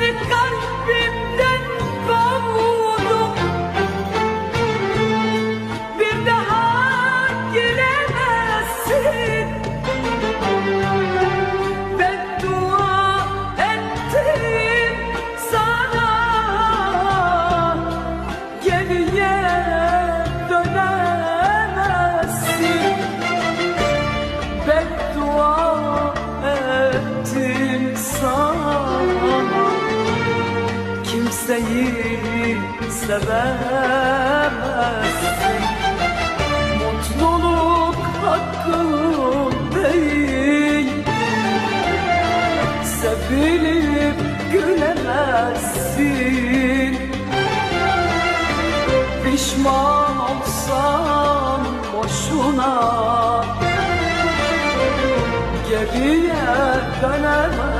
않을까? Kimseyi sevemezsin. Mutluluk hakkın değil. Sevilip gülemezsin. Pişman olsan boşuna Geriye dönemezsin